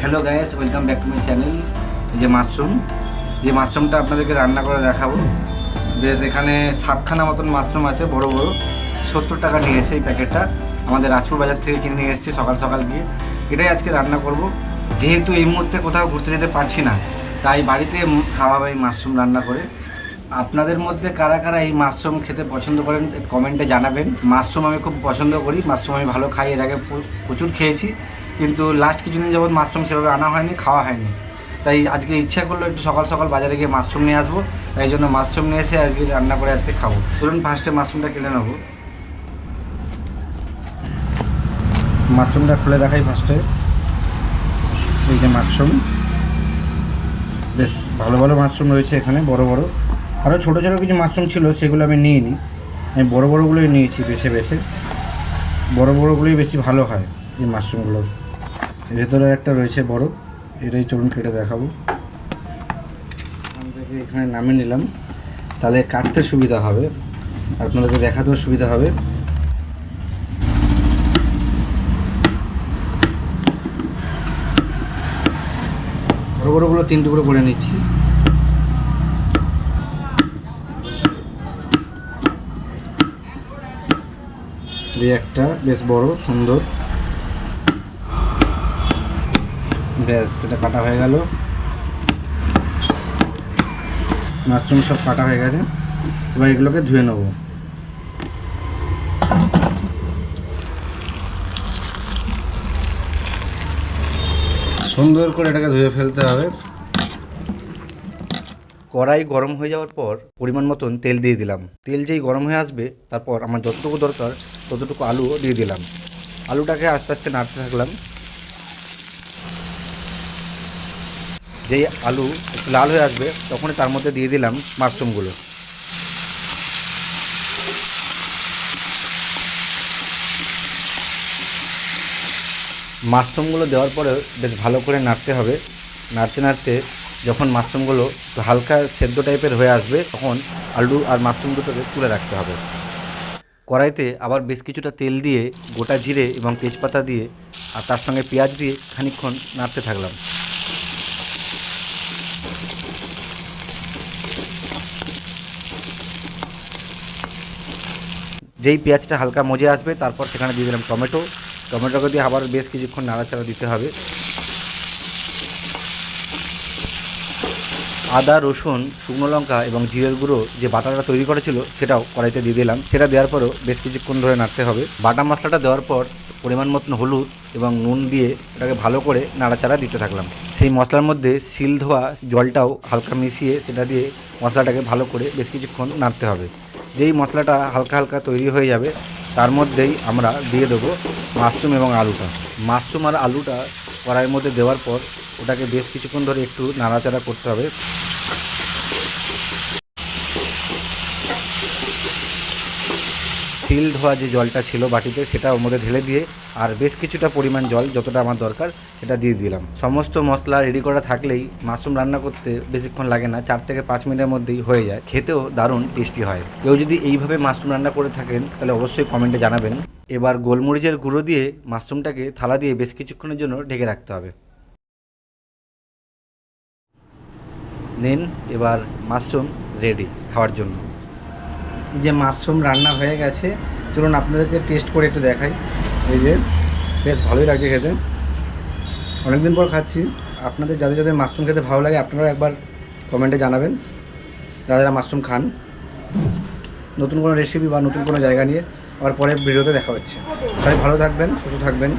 Hello guys welcome back to my channel যে mushroom. যে মাশরুমটা আপনাদেরকে রান্না করে দেখাবো। বেশ, এখানে সাতখানা মতন মাশরুম আছে, বড় বড়। সত্তর টাকা নিয়েছে এই প্যাকেটটা। আমাদের রাজপুর বাজার থেকে কিনে নিয়ে এসেছি সকাল সকাল গিয়ে। এটাই আজকে রান্না করব। যেহেতু এই মুহূর্তে কোথাও ঘুরতে যেতে পারছি না, তাই বাড়িতে উম খাওয়াবো এই মাশরুম রান্না করে। আপনাদের মধ্যে কারা কারা এই মাশরুম খেতে পছন্দ করেন কমেন্টে জানাবেন। মাশরুম আমি খুব পছন্দ করি, মাশরুম আমি ভালো খাই, এর আগে প্রচুর খেয়েছি। কিন্তু লাস্ট কিছুদিন যাবৎ মাশরুম সেভাবে আনা হয়নি, খাওয়া হয়নি। তাই আজকে ইচ্ছা করল একটু সকাল সকাল বাজারে গিয়ে মাশরুম নিয়ে আসব, তাই জন্য মাশরুম নিয়ে এসে আজকে রান্না করে আজকে খাব। ধরুন ফার্স্টে মাশরুমটা কেটে নেব। মাশরুমটা খুলে দেখাই ফার্স্টে এই যে মাশরুম বেশ ভালো ভালো মাশরুম রয়েছে এখানে, বড় বড়। আরও ছোটো ছোটো কিছু মাশরুম ছিল, সেগুলো আমি নিইনি। আমি বড় বড়গুলোই নিয়েছি, বেছে বেছে। বড় বড়গুলোই বেশি ভালো হয় এই মাশরুমগুলোর ভেতরে একটা রয়েছে বড়, এটাই চলুন কেটে দেখাবো। এখান নামিয়ে নিলাম। তাহলে কাটতে সুবিধা হবে। আপনাদেরকে দেখাতেও সুবিধা হবে। বড় বড়গুলো তিন টুকরো করে নিচ্ছি। একটা, বেশ বড়, সুন্দর। ব্যাস সেটা কাটা হয়ে গেল। মাশরুম সব কাটা হয়ে গেছে। এবার এগুলোকে ধুয়ে নেব। সুন্দর করে এটাকে ধুয়ে ফেলতে হবে। কড়াই গরম হয়ে যাওয়ার পর পরিমাণ মতন তেল দিয়ে দিলাম। তেল যেই গরম হয়ে আসবে, তারপর আমার যতটুকু দরকার ততটুকু আলুও দিয়ে দিলাম। আলুটাকে আস্তে আস্তে নাড়তে থাকলাম। যেই আলু লাল হয়ে আসবে, তখনই তার মধ্যে দিয়ে দিলাম মাশরুমগুলো। মাশরুমগুলো দেওয়ার পরে বেশ ভালো করে নাড়তে হবে। নাড়তে নাড়তে যখন মাশরুমগুলো হালকা সেদ্ধ টাইপের হয়ে আসবে, তখন আলু আর মাশরুম দুটোকে তুলে রাখতে হবে। কড়াইতে আবার বেশ কিছুটা তেল দিয়ে গোটা জিরে এবং তেজপাতা দিয়ে আর তার সঙ্গে পেঁয়াজ দিয়ে খানিকক্ষণ নাড়তে থাকলাম। যেই পেঁয়াজটা হালকা মজে আসবে, তারপর সেখানে দিয়ে দিলাম টমেটো। টমেটোকে দিয়ে আবার বেশ কিছুক্ষণ নাড়াচাড়া দিতে হবে। আদা, রসুন, শুকনো লঙ্কা এবং জিরের গুঁড়ো যে বাটাটা তৈরি করেছিল, সেটাও কড়াইতে দিয়ে দিলাম। সেটা দেওয়ার পরও বেশ কিছুক্ষণ ধরে নাড়তে হবে। বাটা মশলাটা দেওয়ার পর পরিমাণ মতন হলুদ এবং নুন দিয়ে এটাকে ভালো করে নাড়াচাড়া দিতে থাকলাম। সেই মশলার মধ্যে সিল ধোয়া জলটাও হালকা মিশিয়ে সেটা দিয়ে মশলাটাকে ভালো করে বেশ কিছুক্ষণ নাড়তে হবে। যেই মশলাটা হালকা হালকা তৈরি হয়ে যাবে, তার মধ্যেই আমরা দিয়ে দেবো মাশরুম এবং আলুটা। মাশরুম আর আলুটা কড়াইয়ের মধ্যে দেওয়ার পর ওটাকে বেশ কিছুক্ষণ ধরে একটু নাড়াচাড়া করতে হবে। সিল ধোয়া যে জলটা ছিল বাটিতে, সেটা ওর মধ্যে ঢেলে দিয়ে আর বেশ কিছুটা পরিমাণ জল যতটা আমার দরকার, সেটা দিয়ে দিলাম। সমস্ত মশলা রেডি করা থাকলেই মাশরুম রান্না করতে বেশিক্ষণ লাগে না, চার থেকে পাঁচ মিনিটের মধ্যেই হয়ে যায়। খেতেও দারুণ টেস্টি হয়। কেউ যদি এইভাবে মাশরুম রান্না করে থাকেন, তাহলে অবশ্যই কমেন্টে জানাবেন। এবার গোলমরিচের গুঁড়ো দিয়ে মাশরুমটাকে থালা দিয়ে বেশ কিছুক্ষণের জন্য ঢেকে রাখতে হবে। নিন, এবার মাশরুম রেডি খাওয়ার জন্য। যে মাশরুম রান্না হয়ে গেছে, চলুন আপনাদেরকে টেস্ট করে একটু দেখাই। এই যে, বেশ ভালোই লাগছে খেতে। অনেকদিন পর খাচ্ছি। আপনাদের যাদের যাদের মাশরুম খেতে ভালো লাগে, আপনারাও একবার কমেন্টে জানাবেন। যারা যারা মাশরুম খান, নতুন কোনো রেসিপি বা নতুন কোনো জায়গা নিয়ে, আবার পরে ভিডিওতে দেখা হচ্ছে। তাই ভালো থাকবেন, সুস্থ থাকবেন।